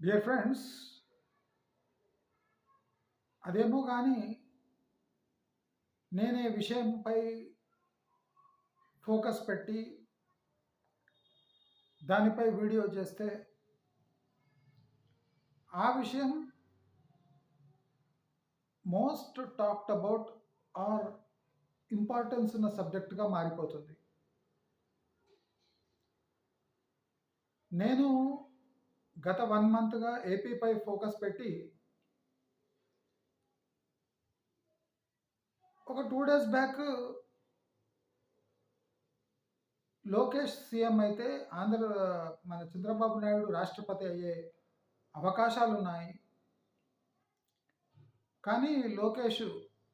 Dear friends అదేమో కానీ నేనే విషయంపై ఫోకస్ పెట్టి దానిపై వీడియో చేస్తే ఆ విషయం most talked about or importance ఉన్న సబ్జెక్టుగా మారిపోతుంది. నేను గత వన్ మంత్గా ఏపీపై ఫోకస్ పెట్టి ఒక two days back Lokesh CM అయితే ఆంధ్ర మన చంద్రబాబు నాయుడు రాష్ట్రపతి అయ్యే అవకాశాలు ఉన్నాయి కానీ లోకేష్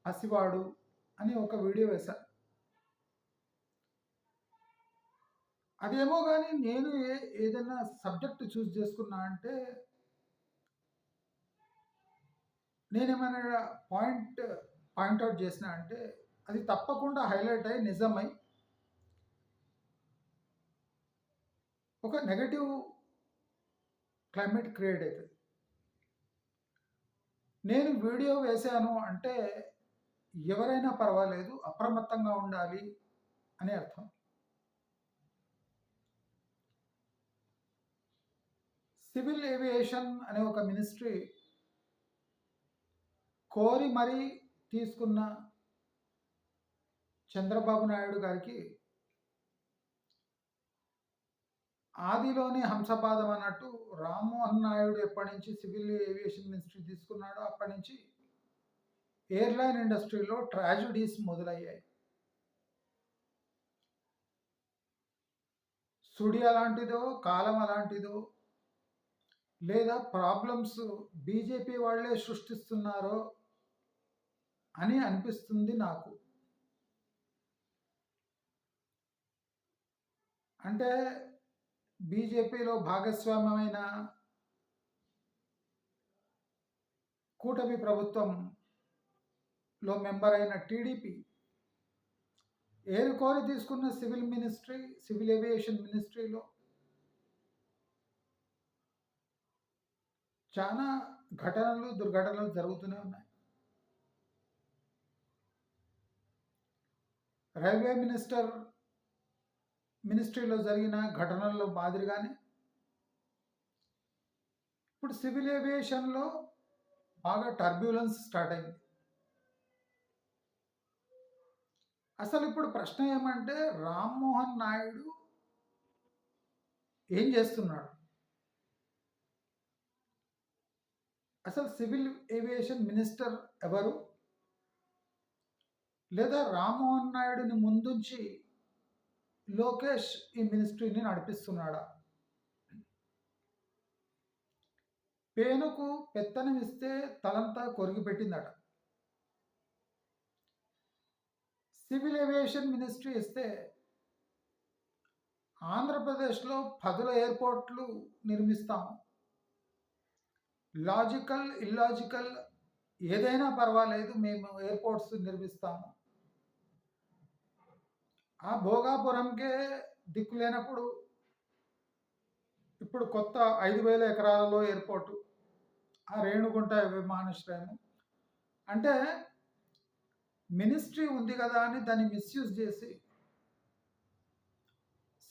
పసివాడు అని ఒక వీడియో వేశారు అదేమో కానీ నేను ఏ ఏదైనా సబ్జెక్ట్ చూస్ చేసుకున్నా అంటే నేనేమైనా పాయింట్ పాయింట్అవుట్ చేసిన అంటే అది తప్పకుండా హైలైట్ అయ్యి నిజమై ఒక నెగటివ్ క్లైమేట్ క్రియేట్ అవుతుంది నేను వీడియో వేశాను అంటే ఎవరైనా పర్వాలేదు అప్రమత్తంగా ఉండాలి అని అర్థం. సివిల్ ఏవియేషన్ అనే ఒక మినిస్ట్రీ కోరి మరీ తీసుకున్న చంద్రబాబు నాయుడు గారికి ఆదిలోనే హంసపాదం అన్నట్టు రామ్మోహన్ నాయుడు ఎప్పటి నుంచి సివిల్ ఏవియేషన్ మినిస్ట్రీ తీసుకున్నాడో అప్పటి నుంచి ఎయిర్లైన్ ఇండస్ట్రీలో ట్రాజడీస్ మొదలయ్యాయి. సుడి అలాంటిదో కాలం అలాంటిదో లేదా ప్రాబ్లమ్స్ బీజేపీ వాళ్ళే సృష్టిస్తున్నారో అని అనిపిస్తుంది నాకు. అంటే బీజేపీలో భాగస్వామ్యమైన కూటమి ప్రభుత్వంలో మెంబర్ అయిన టీడీపీ ఏరుకోరి తీసుకున్న సివిల్ మినిస్ట్రీ సివిల్ ఏవియేషన్ మినిస్ట్రీలో చాలా ఘటనలు దుర్ఘటనలు జరుగుతూనే ఉన్నాయి. రైల్వే మినిస్టర్ మినిస్ట్రీలో జరిగిన ఘటనల్లో మాదిరిగానే ఇప్పుడు సివిల్ ఏవియేషన్లో బాగా టర్బ్యులెన్స్ స్టార్ట్ అయింది. అసలు ఇప్పుడు ప్రశ్న ఏమంటే రామ్మోహన్ నాయుడు ఏం చేస్తున్నాడు? అసలు సివిల్ ఏవియేషన్ మినిస్టర్ ఎవరు? లేదా రామ్మోహన్ నాయుడుని ముందుంచి లోకేష్ ఈ మినిస్ట్రీని నడిపిస్తున్నాడా? పేనుకు పెత్తనం ఇస్తే తలంతా కొరిగిపెట్టిందట. సివిల్ ఏవియేషన్ మినిస్ట్రీ ఇస్తే ఆంధ్రప్రదేశ్లో పదుల ఎయిర్పోర్ట్లు నిర్మిస్తాము. లాజికల్ ఇల్లాజికల్ ఏదైనా పర్వాలేదు మేము ఎయిర్పోర్ట్స్ నిర్మిస్తాము. ఆ భోగాపురంకే దిక్కు లేనప్పుడు ఇప్పుడు కొత్త ఐదు వేల ఎకరాలలో ఎయిర్పోర్టు ఆ రేణుగుంట విమానాశ్రయం అంటే మినిస్ట్రీ ఉంది కదా అని దాన్ని మిస్యూజ్ చేసి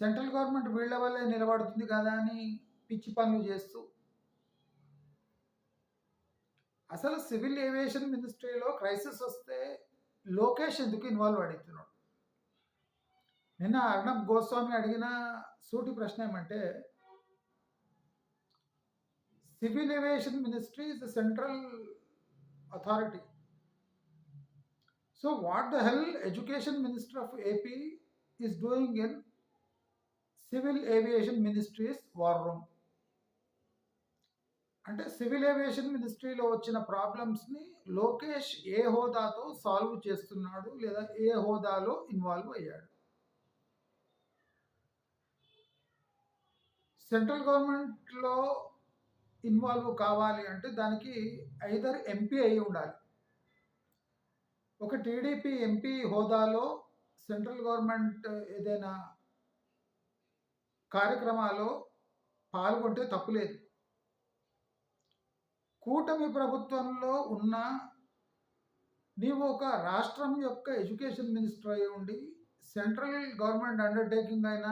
సెంట్రల్ గవర్నమెంట్ వీళ్ళ వల్లే నిలబడుతుంది కదా అని పిచ్చి పనులు చేస్తూ అసలు సివిల్ ఏవియేషన్ మినిస్ట్రీలో క్రైసిస్ వస్తే లోకేష్ ఎందుకు ఇన్వాల్వ్ అడుగుతున్నాడు? నిన్న అర్ణబ్ గోస్వామి అడిగిన సూటి ప్రశ్న ఏమంటే civil aviation ministry is the central authority. So what the hell education minister of AP is doing in civil aviation ministries war room. అంటే సివిల్ ఏవియేషన్ మినిస్ట్రీలో వచ్చిన ప్రాబ్లమ్స్ని లోకేష్ ఏ హోదాతో సాల్వ్ చేస్తున్నాడు లేదా ఏ హోదాలో ఇన్వాల్వ్ అయ్యాడు? సెంట్రల్ గవర్నమెంట్లో ఇన్వాల్వ్ కావాలి అంటే దానికి ఐదర్ ఎంపీ అయి ఉండాలి. ఒక టీడీపీ ఎంపీ హోదాలో సెంట్రల్ గవర్నమెంట్ ఏదైనా కార్యక్రమాల్లో పాల్గొంటే తప్పులేదు కూటమి ప్రభుత్వంలో ఉన్న నీవు ఒక రాష్ట్రం యొక్క ఎడ్యుకేషన్ మినిస్టర్ అయి ఉండి సెంట్రల్ గవర్నమెంట్ అండర్టేకింగ్ అయిన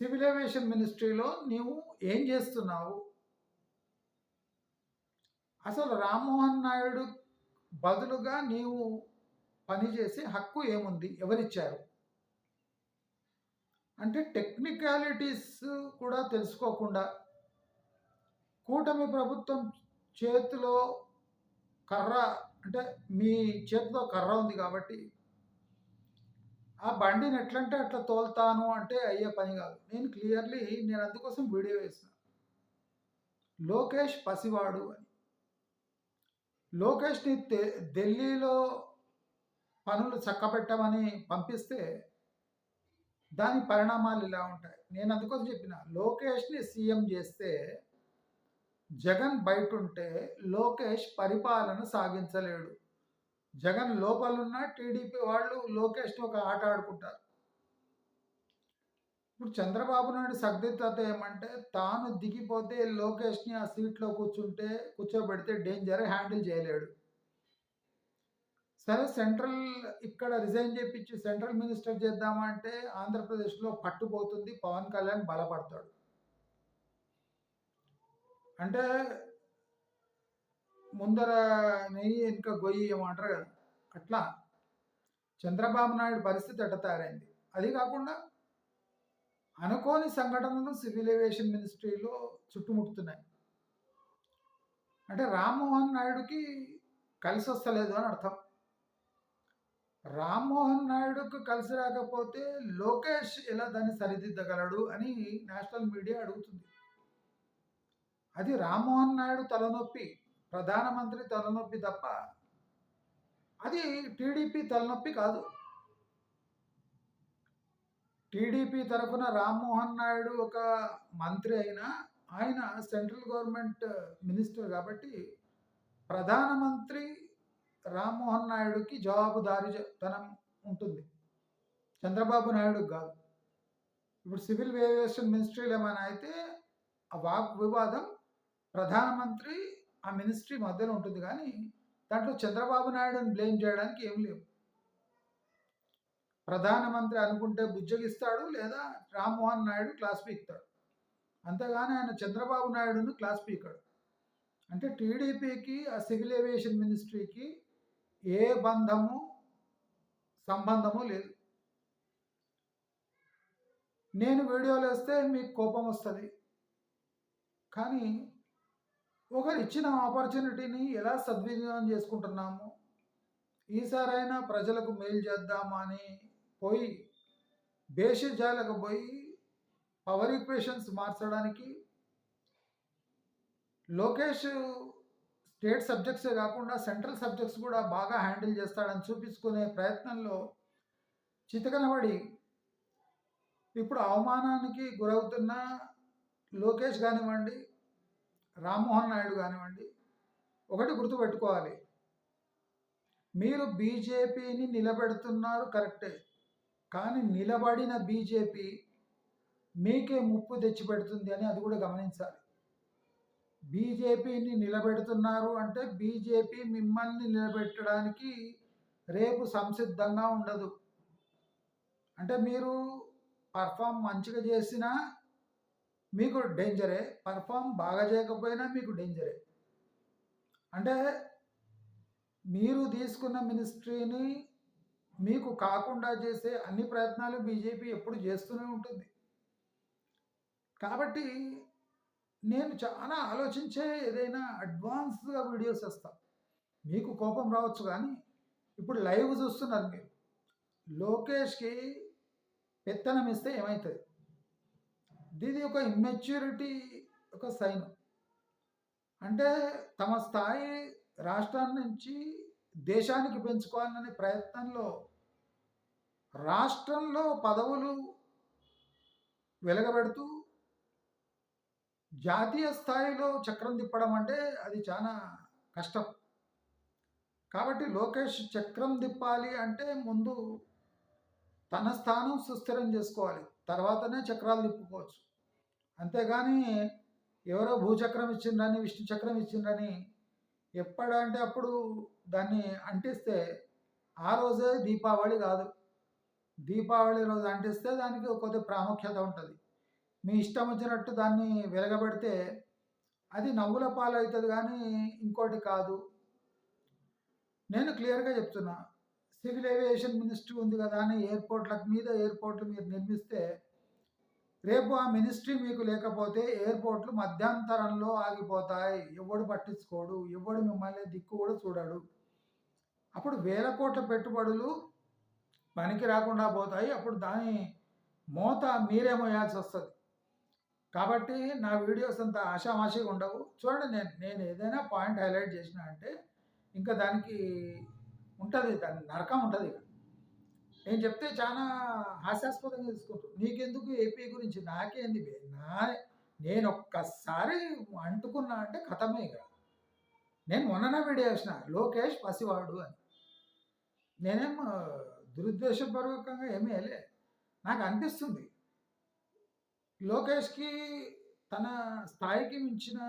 సివిల్ ఏవియేషన్ మినిస్ట్రీలో నీవు ఏం చేస్తున్నావు? అసలు రామ్మోహన్ నాయుడు బదులుగా నీవు పనిచేసే హక్కు ఏముంది? ఎవరిచ్చారు? అంటే టెక్నికాలిటీస్ కూడా తెలుసుకోకుండా కూటమి ప్రభుత్వం చేతిలో కర్ర అంటే మీ చేతిలో కర్ర ఉంది కాబట్టి ఆ బండిని ఎట్లంటే అట్లా తోలుతాను అంటే అయ్యే పని కాదు. నేను క్లియర్లీ నేను అందుకోసం వీడియో వేసిన లోకేష్ పసివాడు అని. లోకేష్ని ఢిల్లీలో పనులు చక్కబెట్టమని పంపిస్తే దాని పరిణామాలు ఇలా ఉంటాయి. నేను అందుకోసం చెప్పిన లోకేష్ని సీఎం చేస్తే జగన్ బయట ఉంటే లోకేష్ పరిపాలన సాగించలేడు. జగన్ లోపలున్న టీడీపీ వాళ్ళు లోకేష్ని ఒక ఆట ఆడుకుంటారు. ఇప్పుడు చంద్రబాబు నాయుడు సగ్దితత ఏమంటే తాను దిగిపోతే లోకేష్ని ఆ సీట్లో కూర్చుంటే కూర్చోబెడితే డేంజర్ హ్యాండిల్ చేయలేడు. సరే సెంట్రల్ ఇక్కడ రిజైన్ చేపించి సెంట్రల్ మినిస్టర్ చేద్దామంటే ఆంధ్రప్రదేశ్లో పట్టుపోతుంది పవన్ కళ్యాణ్ బలపడతాడు. అంటే ముందర నెయ్యి వెనుక గొయ్యి ఏమంటారు కదా. అట్లా చంద్రబాబు నాయుడు పరిస్థితి ఎట్ట తయారైంది? అది కాకుండా అనుకోని సంఘటనలు సివిల్ ఏవియేషన్ మినిస్ట్రీలో చుట్టుముడుతున్నాయి అంటే రామ్మోహన్ నాయుడుకి కలిసి వస్తలేదు అని అర్థం. రామ్మోహన్ నాయుడుకు కలిసి రాకపోతే లోకేష్ ఎలా దాన్ని సరిదిద్దగలడు అని నేషనల్ మీడియా అడుగుతుంది. అది రామ్మోహన్ నాయుడు తలనొప్పి ప్రధానమంత్రి తలనొప్పి తప్ప అది టీడీపీ తలనొప్పి కాదు. టీడీపీ తరఫున రామ్మోహన్ నాయుడు ఒక మంత్రి అయినా ఆయన సెంట్రల్ గవర్నమెంట్ మినిస్టర్ కాబట్టి ప్రధానమంత్రి రామ్మోహన్ నాయుడుకి జవాబుదారీతనం ఉంటుంది. చంద్రబాబు నాయుడు కాదు. ఇప్పుడు సివిల్ ఏవియేషన్ మినిస్ట్రీలో ఏమైనా అయితే ఆ వాక్ వివాదం ప్రధానమంత్రి ఆ మినిస్ట్రీ మధ్యలో ఉంటుంది కానీ దాంట్లో చంద్రబాబు నాయుడుని బ్లేమ్ చేయడానికి ఏం లేవు. ప్రధానమంత్రి అనుకుంటే బుజ్జగిస్తాడు లేదా రామ్మోహన్ నాయుడు క్లాస్ పీకుతాడు. అంతేగాని ఆయన చంద్రబాబు నాయుడును క్లాస్ పీకాడు. అంటే టీడీపీకి ఆ సివిల్ ఏవియేషన్ మినిస్ట్రీకి ఏ బంధము సంబంధము లేదు. నేను వీడియోలు వేస్తే మీకు కోపం వస్తుంది. కానీ ఒకరు ఇచ్చిన ఆపర్చునిటీని ఎలా సద్వినియోగం చేసుకుంటున్నాము? ఈసారైనా ప్రజలకు మేలు చేద్దామా అని పోయి భేషజాలకు పోయి పవర్ ఈక్వేషన్స్ మార్చడానికి లోకేష్ స్టేట్ సబ్జెక్ట్సే కాకుండా సెంట్రల్ సబ్జెక్ట్స్ కూడా బాగా హ్యాండిల్ చేస్తాడని చూపించుకునే ప్రయత్నంలో చితకనబడి ఇప్పుడు అవమానానికి గురవుతున్న లోకేష్ కానివ్వండి రామ్మోహన్ నాయుడు కానివ్వండి ఒకటి గుర్తుపెట్టుకోవాలి. మీరు బీజేపీని నిలబెడుతున్నారు కరెక్టే కానీ నిలబడిన బీజేపీ మీకే ముప్పు తెచ్చిపెడుతుంది అని అది కూడా గమనించాలి. బీజేపీని నిలబెడుతున్నారు అంటే బీజేపీ మిమ్మల్ని నిలబెట్టడానికి రేపు సంసిద్ధంగా ఉండదు. అంటే మీరు పర్ఫామ్ మంచిగా చేసినా మీకు డేంజరే పర్ఫామ్ బాగా చేయకపోయినా మీకు డేంజరే అంటే మీరు తీసుకున్న మినిస్ట్రీని మీకు కాకుండా చేసే అన్ని ప్రయత్నాలు బీజేపీ ఎప్పుడు చేస్తూనే ఉంటుంది. కాబట్టి నేను చాలా ఆలోచించే ఏదైనా అడ్వాన్స్గా వీడియోస్ వేస్తాను మీకు కోపం రావచ్చు కానీ ఇప్పుడు లైవ్ చూస్తున్నారు మీరు. లోకేష్కి పెత్తనం ఇస్తే ఏమవుతుంది ఇది ఒక ఇమ్మెచ్యూరిటీ ఒక సైన్ అంటే తమ స్థాయి రాష్ట్రాన్ని నుంచి దేశానికి పెంచుకోవాలనే ప్రయత్నంలో రాష్ట్రంలో పదవులు వెలగబెడుతూ జాతీయ స్థాయిలో చక్రం తిప్పడం అంటే అది చాలా కష్టం. కాబట్టి లోకేష్ చక్రం తిప్పాలి అంటే ముందు తన స్థానం సుస్థిరం చేసుకోవాలి. తర్వాతనే చక్రాలు తిప్పుకోవచ్చు. అంతేగాని ఎవరో భూచక్రం ఇచ్చిండ్రని విష్ణు చక్రం ఇచ్చిండ్రని ఎప్పుడంటే అప్పుడు దాన్ని అంటిస్తే ఆ రోజే దీపావళి కాదు. దీపావళి రోజు అంటిస్తే దానికి కొద్ది ప్రాముఖ్యత ఉంటుంది. మీ ఇష్టం వచ్చినట్టు దాన్ని వెలగబెడితే అది నవ్వుల పాలు అవుతుంది కానీ ఇంకోటి కాదు. నేను క్లియర్గా చెప్తున్నా సివిల్ ఏవియేషన్ మినిస్ట్రీ ఉంది కదా అని ఎయిర్పోర్ట్ల మీద ఎయిర్పోర్ట్లు మీరు నిర్మిస్తే రేపు ఆ మినిస్ట్రీ మీకు లేకపోతే ఎయిర్పోర్ట్లు మధ్యాంతరంలో ఆగిపోతాయి. ఎవడు పట్టించుకోడు. ఎవడు మిమ్మల్ని దిక్కు కూడా చూడడు. అప్పుడు వేల కోట్ల పెట్టుబడులు పనికి రాకుండా పోతాయి. అప్పుడు దాని మోత మీరే మోయాల్సి వస్తుంది. కాబట్టి నా వీడియోస్ అంత ఆషామాషిగా ఉండవు. చూడండి నేను నేను ఏదైనా పాయింట్ హైలైట్ చేసిన అంటే ఇంకా దానికి ఉంటుంది దాని నరకం ఉంటుంది. ఇక నేను చెప్తే చాలా హాస్యాస్పదంగా తీసుకుంటాను నీకెందుకు ఏపీ గురించి? నాకేంది? నా నేను ఒక్కసారి అంటుకున్నా అంటే కథమే ఇక నేను మొన్ననే వీడియో వేసిన లోకేష్ పసివాడు అని. నేనేం దురుద్దేశపూర్వకంగా ఏమీ వేయలే. నాకు అనిపిస్తుంది లోకేష్కి తన స్థాయికి మించిన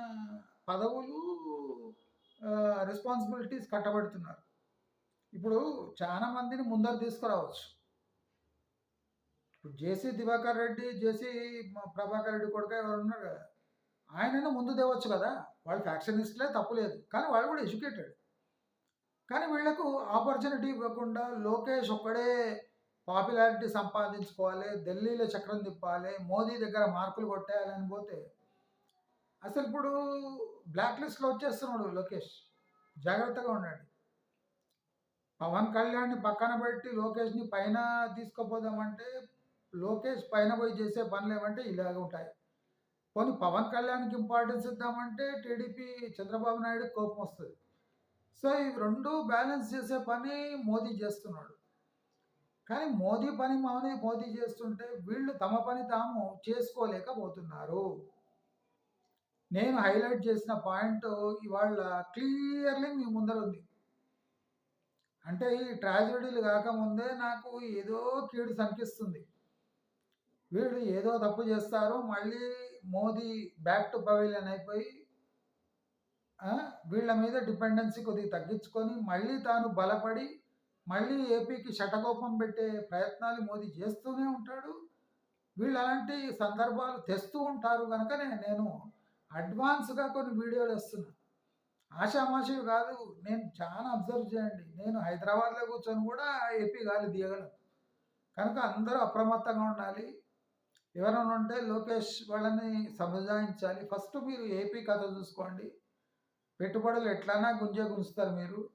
పదవులు రెస్పాన్సిబిలిటీస్ కట్టబడుతున్నారు. ఇప్పుడు చాలా మందిని ముందర తీసుకురావచ్చు. ఇప్పుడు జేసీ దివాకర్ రెడ్డి జేసీ ప్రభాకర్ రెడ్డి కొడుక ఎవరు ఉన్నారు కదా ఆయనను ముందు తేవచ్చు కదా. వాళ్ళు ఫ్యాక్షనిస్ట్లే తప్పులేదు కానీ వాళ్ళు కూడా ఎడ్యుకేటెడ్. కానీ వీళ్ళకు ఆపర్చునిటీ ఇవ్వకుండా లోకేష్ ఒక్కడే పాపులారిటీ సంపాదించుకోవాలి ఢిల్లీలో చక్రం తిప్పాలి మోదీ దగ్గర మార్కులు కొట్టేయాలని పోతే అసలు ఇప్పుడు బ్లాక్ లిస్ట్లో వచ్చేస్తున్నాడు లోకేష్. జాగ్రత్తగా ఉండండి. పవన్ కళ్యాణ్ని పక్కన పెట్టి లోకేష్ని పైన తీసుకుపోదామంటే లోకేష్ పైన పోయి చేసే పనులు ఏమంటే ఇలాగ ఉంటాయి. పోనీ పవన్ కళ్యాణ్కి ఇంపార్టెన్స్ ఇద్దామంటే టీడీపీ చంద్రబాబు నాయుడు కోపం వస్తుంది. సో ఈ రెండు బ్యాలెన్స్ చేసే పని మోదీ చేస్తున్నాడు. కానీ మోదీ పని మోదీ మోదీ చేస్తుంటే వీళ్ళు తమ పని తాము చేసుకోలేకపోతున్నారు. నేను హైలైట్ చేసిన పాయింట్ ఇవాళ క్లియర్లీ మీ ముందర ఉంది. అంటే ఈ ట్రాజడీలు కాకముందే నాకు ఏదో కీడు సంకిస్తుంది. వీళ్ళు ఏదో తప్పు చేస్తారు మళ్ళీ మోదీ బ్యాక్ టు పవిలియన్ అయిపోయి వీళ్ళ మీద డిపెండెన్సీ కొద్దిగా తగ్గించుకొని మళ్ళీ తాను బలపడి మళ్ళీ ఏపీకి శటకోపం పెట్టే ప్రయత్నాలు మోదీ చేస్తూనే ఉంటాడు. వీళ్ళు అలాంటి సందర్భాలు తెస్తూ ఉంటారు కనుకనే నేను అడ్వాన్స్గా కొన్ని వీడియోలు వేస్తున్నా. ఆషామాషి కాదు నేను చాలా అబ్జర్వ్ చేయండి. నేను హైదరాబాద్లో కూర్చొని కూడా ఏపీ గాలి తీయగలను. కనుక అందరూ అప్రమత్తంగా ఉండాలి. ఎవరైనా ఉంటే లోకేష్ వాళ్ళని సమజాయించాలి ఫస్ట్ మీరు ఏపీ కథ చూసుకోండి. పెట్టుబడులు ఎట్లైనా గుంజే గుంజుతారు మీరు.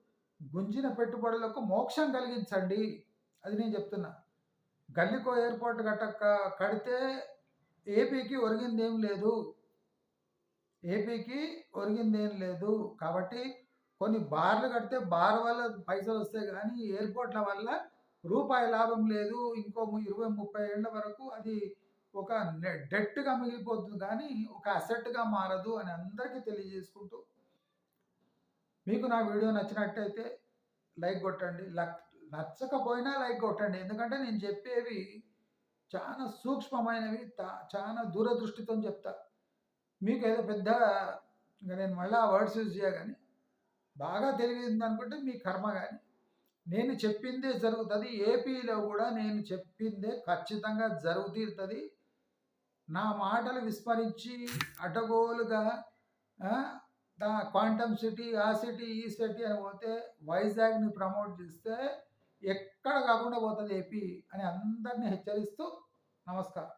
గుంజిన పెట్టుబడులకు మోక్షం కలిగించండి. అది నేను చెప్తున్నా. గల్లికో ఎయిర్పోర్ట్ కట్టక కడితే ఏపీకి ఒరిగిందేం లేదు. ఏపీకి ఒరిగిందేం లేదు. కాబట్టి కొన్ని బార్లు కడితే బార్ వల్ల పైసలు వస్తాయి కానీ ఎయిర్పోర్ట్ల వల్ల రూపాయి లాభం లేదు. ఇంకో ఇరవై ముప్పై ఏళ్ళ వరకు అది ఒక డెట్గా మిగిలిపోతుంది కానీ ఒక అసెట్గా మారదు అని అందరికీ తెలియజేసుకుంటూ మీకు నా వీడియో నచ్చినట్టయితే లైక్ కొట్టండి. నచ్చకపోయినా లైక్ కొట్టండి. ఎందుకంటే నేను చెప్పేవి చాలా సూక్ష్మమైనవి చాలా దూరదృష్టితో చెప్తా. మీకు ఏదో పెద్ద ఇంకా నేను మళ్ళీ ఆ వర్డ్స్ యూజ్ చేయగాని బాగా తెలియదు అనుకుంటే మీ కర్మ కానీ. నేను చెప్పిందే జరుగుతుంది ఏపీలో కూడా నేను చెప్పిందే ఖచ్చితంగా జరుగుతీరుతుంది. నా మాటలు విస్మరించి అటగోలుగా క్వాంటమ్ సిటీ ఆ సిటీ ఈ సిటీ అని పోతే వైజాగ్ని ప్రమోట్ చేస్తే ఎక్కడ కాకుండా పోతుంది ఏపీ అని అందరినీ హెచ్చరిస్తూ నమస్కారం.